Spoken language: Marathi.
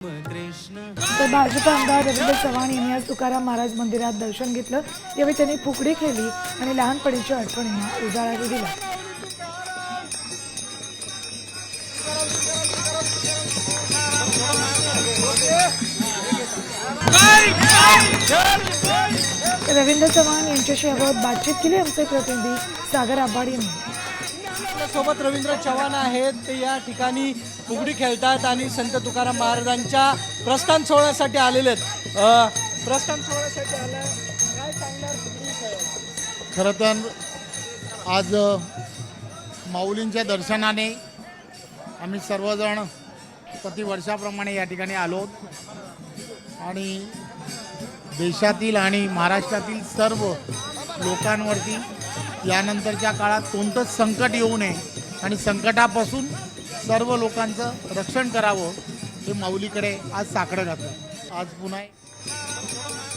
तर भाजप आमदार रवींद्र चव्हाण यांनी आज तुकाराम महाराज मंदिरात दर्शन घेतलं. यावेळी त्यांनी फुगडी खेळली आणि लहानपणीच्या आठवणींना उजाळाही दिला. रवींद्र चव्हाण यांच्याशी याबाबत बातचीत केली आमचे प्रतिनिधी सागर आबाड यांनी. सोबत रवींद्र चव्हाण आहेत. ते या ठिकाणी फुगडी खेळतात आणि संत तुकाराम महाराजांच्या प्रस्थान सोहळ्यासाठी आलेले आहेत. प्रस्थान सोहळ्यासाठी आल्या काय सांगणार खरं तर आज माऊलींच्या दर्शनाने आम्ही सर्वजण प्रतिवर्षाप्रमाणे या ठिकाणी आलो. आणि देशातील आणि महाराष्ट्रातील सर्व लोकांवरती यानंतरच्या काळात कोणतंच संकट येऊ नये आणि संकटापासून सर्व लोकांचं रक्षण करावं हे माऊलीकडे आज साकडं घातलं आज पुन्हा